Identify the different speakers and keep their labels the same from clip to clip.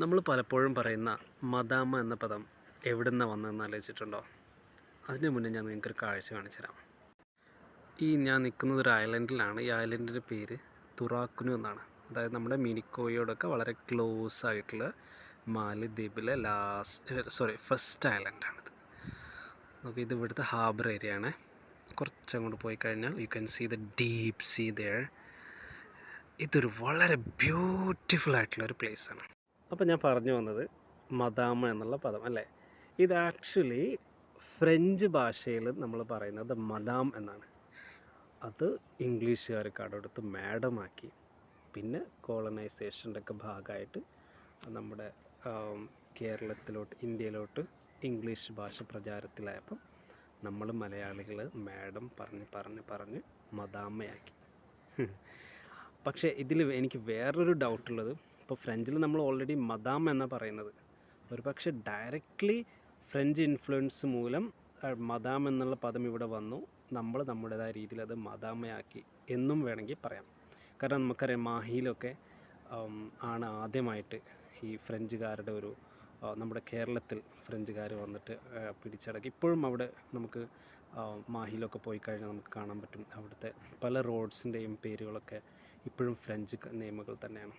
Speaker 1: നമ്മൾ പലപ്പോഴും പറയുന്ന മദാമ എന്ന പദം എവിടെ നിന്നാണ് വന്നതെന്ന് ആലോചിച്ചിട്ടുണ്ടോ? അതിനു മുന്നേ ഞാൻ നിങ്ങൾക്കൊരു കാഴ്ച കാണിച്ചു തരാം. ഈ ഞാൻ നിൽക്കുന്നത് ഒരു ഐലൻഡിലാണ്. ഈ ഐലൻഡിന്റെ പേര് തുറാക്കുനു എന്നാണ്. അതായത് നമ്മുടെ മിനിക്കോയോടൊക്കെ വളരെ ക്ലോസ് ആയിട്ടുള്ള മാലിദ്വീപിലെ ലാസ്റ്റ് സോറി ഫസ്റ്റ് ഐലൻഡാണിത് നമുക്ക് ഇത് ഇവിടുത്തെ ഹാർബർ ഏരിയ ആണ്. കുറച്ചങ്ങോട്ട് പോയി കഴിഞ്ഞാൽ you can see the deep sea there ഇതൊരു വളരെ ബ്യൂട്ടിഫുൾ ആയിട്ടുള്ള ഒരു പ്ലേസ് ആണ്. അപ്പോൾ ഞാൻ പറഞ്ഞു വന്നത് മദാമ എന്നുള്ള പദം അല്ലേ? ഇത് ആക്ച്വലി ഫ്രഞ്ച് ഭാഷയിൽ നമ്മൾ പറയുന്നത് മദാം എന്നാണ്. അത് ഇംഗ്ലീഷുകാർ കടമെടുത്ത് മാഡമാക്കി പിന്നെ കോളനൈസേഷന്റെ ഒക്കെ ഭാഗമായിട്ട് നമ്മുടെ കേരളത്തിലോട്ട് ഇന്ത്യയിലോട്ട് ഇംഗ്ലീഷ് ഭാഷ പ്രചാരത്തിലായപ്പം നമ്മൾ മലയാളികൾ മാഡം പറഞ്ഞ് പറഞ്ഞ് പറഞ്ഞ് മദാമയാക്കി. പക്ഷേ ഇതിൽ എനിക്ക് വേറൊരു ഡൗട്ടുള്ളത് ഇപ്പോൾ ഫ്രഞ്ചിൽ നമ്മൾ ഓൾറെഡി മദാം എന്നാണ് പറയുന്നത്. ഒരു പക്ഷേ ഡയറക്റ്റ്ലി ഫ്രഞ്ച് ഇൻഫ്ലുവൻസ് മൂലം മദാം എന്നുള്ള പദം ഇവിടെ വന്നു. നമ്മൾ നമ്മുടേതായ രീതിയിൽ അത് മദാമയാക്കി എന്നും വേണമെങ്കിൽ പറയാം. കാരണം നമുക്കറിയാം മാഹിയിലൊക്കെ ആണ് ആദ്യമായിട്ട് ഈ ഫ്രഞ്ചുകാരുടെ ഒരു നമ്മുടെ കേരളത്തിൽ ഫ്രഞ്ചുകാർ വന്നിട്ട് പിടിച്ചടക്കി. ഇപ്പോഴും അവിടെ നമുക്ക് മാഹിയിലൊക്കെ പോയി കഴിഞ്ഞാൽ നമുക്ക് കാണാൻ പറ്റും. അവിടുത്തെ പല റോഡ്സിന്റെയും പേരുകളൊക്കെ ഇപ്പോഴും ഫ്രഞ്ച് നെയിമുകൾ തന്നെയാണ്.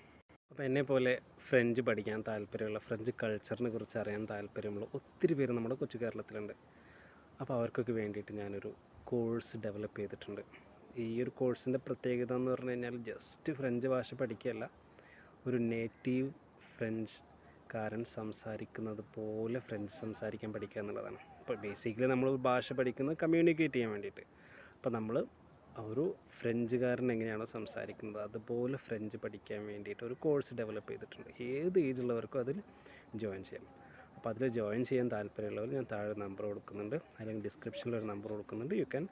Speaker 1: അപ്പോൾ പോലെ ഫ്രഞ്ച് പഠിക്കാൻ താല്പര്യമുള്ള ഫ്രഞ്ച് കൾച്ചറിനെ കുറിച്ച് അറിയാൻ താല്പര്യമുള്ള ഒത്തിരി പേര് നമ്മുടെ കൊച്ചു കേരളത്തിലുണ്ട്. അപ്പോൾ അവർക്കൊക്കെ വേണ്ടിയിട്ട് ഞാനൊരു കോഴ്സ് ഡെവലപ്പ് ചെയ്തിട്ടുണ്ട്. ഈ ഒരു കോഴ്സിന്റെ പ്രത്യേകത എന്ന് പറഞ്ഞു കഴിഞ്ഞാൽ ജസ്റ്റ് ഫ്രഞ്ച് ഭാഷ പഠിക്കുകയല്ല ഒരു നേറ്റീവ് ഫ്രഞ്ച് കാരൻ സംസാരിക്കുന്നത് പോലെ ഫ്രഞ്ച് സംസാരിക്കാൻ പഠിക്കുക എന്നുള്ളതാണ്. അപ്പോൾ ബേസിക്കലി നമ്മൾ ഭാഷ പഠിക്കുന്നത് കമ്മ്യൂണിക്കേറ്റ് ചെയ്യാൻ വേണ്ടിയിട്ട്. അപ്പോൾ നമ്മൾ ഒരു ഫ്രഞ്ചുകാരൻ എങ്ങനെയാണോ സംസാരിക്കുന്നത് അതുപോലെ ഫ്രഞ്ച് പഠിക്കാൻ വേണ്ടിയിട്ട് ഒരു കോഴ്സ് ഡെവലപ്പ് ചെയ്തിട്ടുണ്ട്. ഏത് ഏജുള്ളവർക്കും അതിൽ ജോയിൻ ചെയ്യാം. അപ്പോൾ അതിൽ ജോയിൻ ചെയ്യാൻ താല്പര്യമുള്ളവർ ഞാൻ താഴെ നമ്പർ കൊടുക്കുന്നുണ്ട്. അല്ലെങ്കിൽ ഡിസ്ക്രിപ്ഷനിൽ ഒരു നമ്പർ കൊടുക്കുന്നുണ്ട്. You can